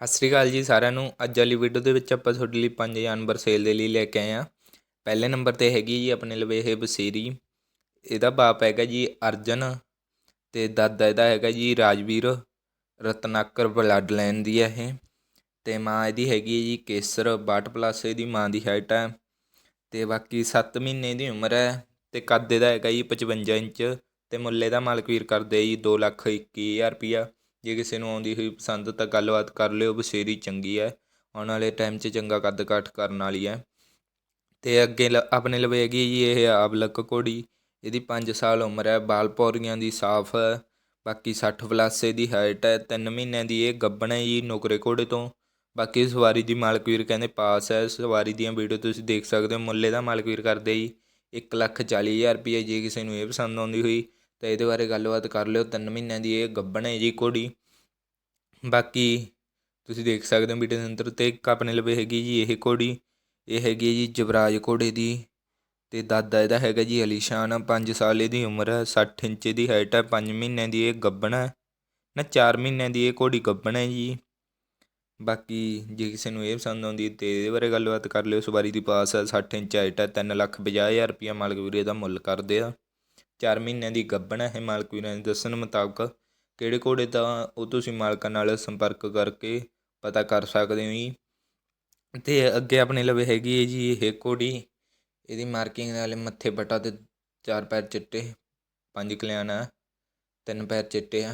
ਸਤਿ ਸ਼੍ਰੀ ਅਕਾਲ ਜੀ ਸਾਰਿਆਂ ਨੂੰ। ਅੱਜ ਵਾਲੀ ਵੀਡੀਓ ਦੇ ਵਿੱਚ ਆਪਾਂ ਤੁਹਾਡੇ ਲਈ ਪੰਜ ਜਾਨਵਰ ਸੇਲ ਦੇ ਲਈ ਲੈ ਕੇ ਆਏ ਆ ਪਹਿਲੇ ਨੰਬਰ ਤੇ ਹੈਗੀ ਜੀ ਆਪਣੇ ਲਵੇ ਇਹ ਬਸੀਰੀ। ਇਹਦਾ ਬਾਪ ਹੈਗਾ ਜੀ ਅਰਜਨ ਤੇ ਦਾਦਾ ਇਹਦਾ ਹੈਗਾ ਜੀ ਰਾਜਵੀਰ। ਰਤਨਾਕਰ ਬਲੱਡ ਲਾਈਨ ਦੀ ਹੈ ਇਹ। ਤੇ ਮਾਂ ਇਹਦੀ ਹੈਗੀ ਹੈ ਜੀ ਕੇਸਰ 62 ਪਲੱਸ ਇਹਦੀ ਮਾਂ ਦੀ ਹਾਈਟ ਹੈ। ਤੇ ਬਾਕੀ 7 ਮਹੀਨੇ ਦੀ ਉਮਰ ਹੈ ਤੇ ਕੱਦ ਇਹਦਾ ਹੈਗਾ ਜੀ 55 ਇੰਚ ਤੇ ਮੁੱਲ ਇਹਦਾ ਮਾਲਕ ਵੀਰ ਕਰਦੇ ਜੀ 2 ਲੱਖ 21000 ਰੁਪਿਆ ਜੇ ਕਿਸੇ ਨੂੰ ਆਉਂਦੀ ਹੋਈ ਪਸੰਦ ਤਾਂ ਗੱਲਬਾਤ ਕਰ ਲਿਓ, ਬਸੇਰੀ ਚੰਗੀ ਹੈ ਆਉਣ ਵਾਲੇ ਟਾਈਮ 'ਚ ਚੰਗਾ ਕੱਦ ਕਾਠ ਕਰਨ ਵਾਲੀ ਹੈ ਅਤੇ ਅੱਗੇ ਲ- ਆਪਣੇ ਲਵੇ ਹੈਗੀ ਜੀ ਇਹ ਆਬਲਕ ਘੋੜੀ, ਇਹਦੀ 5 ਸਾਲ ਉਮਰ ਹੈ ਬਾਲ ਪੌਰੀਆਂ ਦੀ ਸਾਫ਼ ਹੈ ਬਾਕੀ 60 ਪਲੱਸ ਇਹਦੀ ਹਾਈਟ ਹੈ 3 ਮਹੀਨਿਆਂ ਦੀ ਇਹ ਗੱਬਣ ਹੈ ਜੀ ਨੁਕਰੇ ਘੋੜੇ ਤੋਂ। ਬਾਕੀ ਸਵਾਰੀ ਦੀ ਮਾਲਕ ਵੀਰ ਕਹਿੰਦੇ ਪਾਸ ਹੈ ਸਵਾਰੀ ਦੀਆਂ ਵੀਡੀਓ ਤੁਸੀਂ ਦੇਖ ਸਕਦੇ ਹੋ, ਮੁੱਲੇ ਦਾ ਮਾਲਕ ਵੀਰ ਕਰਦੇ ਜੀ 1 ਲੱਖ 40 ਹਜ਼ਾਰ ਰੁਪਏ ਜੇ ਕਿਸੇ ਨੂੰ ਇਹ ਪਸੰਦ ਆਉਂਦੀ ਹੋਈ, ਤਾਂ ਇਹਦੇ ਬਾਰੇ ਗੱਲਬਾਤ ਕਰ ਲਿਓ 3 ਮਹੀਨਿਆਂ ਦੀ ਇਹ ਗੱਬਣ ਹੈ ਜੀ ਘੋੜੀ। ਬਾਕੀ ਤੁਸੀਂ ਦੇਖ ਸਕਦੇ ਹੋ ਵੀਡੀਓ ਦੇ ਅੰਦਰ ਤੇ ਇੱਕ ਆਪਣੇ ਲਵੇ ਹੈਗੀ ਜੀ ਇਹ ਘੋੜੀ, ਇਹ ਹੈਗੀ ਹੈ ਜੀ ਜਵਰਾਜ ਘੋੜੇ ਦੀ ਅਤੇ ਦਾਦਾ ਇਹਦਾ ਹੈਗਾ ਜੀ ਅਲੀਸ਼ਾਨ, ਪੰਜ ਸਾਲ ਇਹਦੀ ਉਮਰ ਹੈ, ਸੱਠ ਇੰਚ ਦੀ ਹਾਈਟ ਹੈ, ਪੰਜ ਮਹੀਨਿਆਂ ਦੀ ਇਹ ਗੱਬਣ ਹੈ, ਨਾ ਚਾਰ ਮਹੀਨਿਆਂ ਦੀ ਇਹ ਘੋੜੀ ਗੱਬਣ ਹੈ ਜੀ। ਬਾਕੀ ਜੇ ਕਿਸੇ ਨੂੰ ਇਹ ਪਸੰਦ ਆਉਂਦੀ ਤੇ ਇਹਦੇ ਬਾਰੇ ਗੱਲਬਾਤ ਕਰ ਲਿਓ ਸਵਾਰੀ ਦੀ ਪਾਸ ਹੈ 60 ਇੰਚ ਹਾਈਟ ਹੈ 3 ਲੱਖ 50 ਹਜ਼ਾਰ ਰੁਪਇਆ ਮਾਲਕ ਵੀਰੇ ਦਾ ਮੁੱਲ ਕਰਦੇ ਆ। 4 ਮਹੀਨਿਆਂ ਦੀ ਗੱਬਣ ਹੈ, ਇਹ ਮਾਲਕ ਵੀਰਾਂ ਦੇ ਦੱਸਣ ਮੁਤਾਬਕ। ਕਿਹੜੇ ਘੋੜੇ ਦਾ ਉਹ ਤੁਸੀਂ ਮਾਲਕਾਂ ਨਾਲ ਸੰਪਰਕ ਕਰਕੇ ਪਤਾ ਕਰ ਸਕਦੇ ਹੋ ਜੀ। ਅਤੇ ਅੱਗੇ ਆਪਣੇ ਲਵੇ ਹੈਗੀ ਹੈ ਜੀ ਇਹ ਘੋੜੀ। ਇਹਦੀ ਮਾਰਕਿੰਗ ਵਾਲੇ ਮੱਥੇ ਪਟਾ ਤੇ ਚਾਰ ਪੈਰ ਚਿੱਟੇ, ਪੰਜ ਕਲਿਆਣ ਆ ਤਿੰਨ ਪੈਰ ਚਿੱਟੇ ਆ।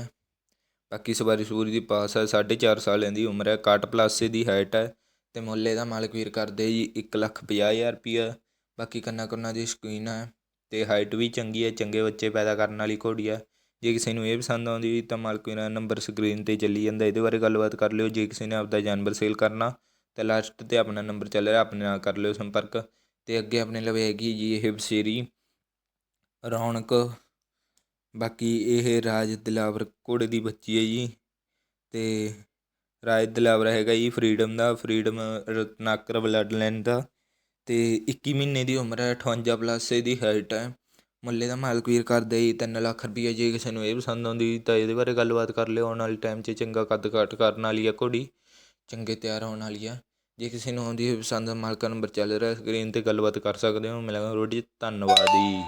ਬਾਕੀ ਸਵਾਰੀ ਸੂਰੀ ਦੀ ਪਾਸ ਹੈ 4.5 ਸਾਲਾਂ ਦੀ ਉਮਰ ਹੈ 61 ਪਲੱਸ ਦੀ ਹਾਈਟ ਹੈ ਤੇ ਮੁੱਲੇ ਦਾ ਮਾਲਕ ਵੀਰ ਕਰਦੇ ਜੀ 1 ਲੱਖ 50 ਹਜ਼ਾਰ ਰੁਪਈਆ। ਬਾਕੀ ਕੰਨਾ ਕੰਨਾ ਦੀ ਸਕੀਨ ਹੈ ਤੇ ਹਾਈਟ ਵੀ ਚੰਗੀ ਹੈ ਚੰਗੇ ਬੱਚੇ ਪੈਦਾ ਕਰਨ ਵਾਲੀ ਘੋੜੀ ਹੈ ਜੇ ਕਿਸੇ ਨੂੰ ਇਹ ਪਸੰਦ ਆਉਂਦੀ ਤਾਂ ਮਾਲਕ ਮੇਰਾ ਨੰਬਰ ਸਕਰੀਨ 'ਤੇ ਚੱਲੀ ਜਾਂਦਾ, ਇਹਦੇ ਬਾਰੇ ਗੱਲਬਾਤ ਕਰ ਲਿਓ। ਜੇ ਕਿਸੇ ਨੇ ਆਪਦਾ ਜਾਨਵਰ ਸੇਲ ਕਰਨਾ, ਤਾਂ ਲਾਸਟ 'ਤੇ ਆਪਣਾ ਨੰਬਰ ਚੱਲ ਰਿਹਾ, ਆਪਣੇ ਨਾਲ ਕਰ ਲਿਓ ਸੰਪਰਕ। ਅਤੇ ਅੱਗੇ ਆਪਣੇ ਲਵੇ ਹੈਗੀ ਜੀ ਇਹ ਬਸੇਰੀ ਰੌਣਕ। ਬਾਕੀ ਇਹ ਰਾਜ ਦਿਲਾਵਰ ਘੋੜੇ ਦੀ ਬੱਚੀ ਹੈ ਜੀ। ਅਤੇ ਰਾਜ ਦਿਲਾਵਰ ਹੈਗਾ ਜੀ ਫਰੀडम ਦਾ ਫਰੀडਮ ਰਤਨਾਕਰ ਬਲੱਡ ਲਾਈਨ ਦਾ। ਅਤੇ 21 ਮਹੀਨੇ ਦੀ ਉਮਰ ਹੈ 58 ਪਲੱਸ ਇਹਦੀ ਹਾਈਟ ਹੈ। ਮੁੱਲੇ ਦਾ ਮਾਲਕ ਵੀਰ ਕਰਦੇ ਜੀ ਤਿੰਨ ਲੱਖ ਰੁਪਈਆ ਜੇ ਕਿਸੇ ਨੂੰ ਇਹ ਪਸੰਦ ਆਉਂਦੀ ਤਾਂ ਇਹਦੇ ਬਾਰੇ ਗੱਲਬਾਤ ਕਰ ਲਿਓ, ਆਉਣ ਵਾਲੇ ਟਾਈਮ 'ਚ ਚੰਗਾ ਕੱਦ ਕਾਠ ਕਰਨ ਵਾਲੀ ਆ ਘੋੜੀ, ਚੰਗੇ ਤਿਆਰ ਹੋਣ ਵਾਲੀ ਆ। ਜੇ ਕਿਸੇ ਨੂੰ ਆਉਂਦੀ ਹੋਈ ਪਸੰਦ ਮਾਲਕਾ ਨੰਬਰ ਚੱਲ ਰਿਹਾ ਸਕਰੀਨ ਤੇ ਗੱਲਬਾਤ ਕਰ ਸਕਦੇ ਹੋ। ਮਿਲਾਂਗੇ ਰੋਡੀ ਧੰਨਵਾਦ ਜੀ।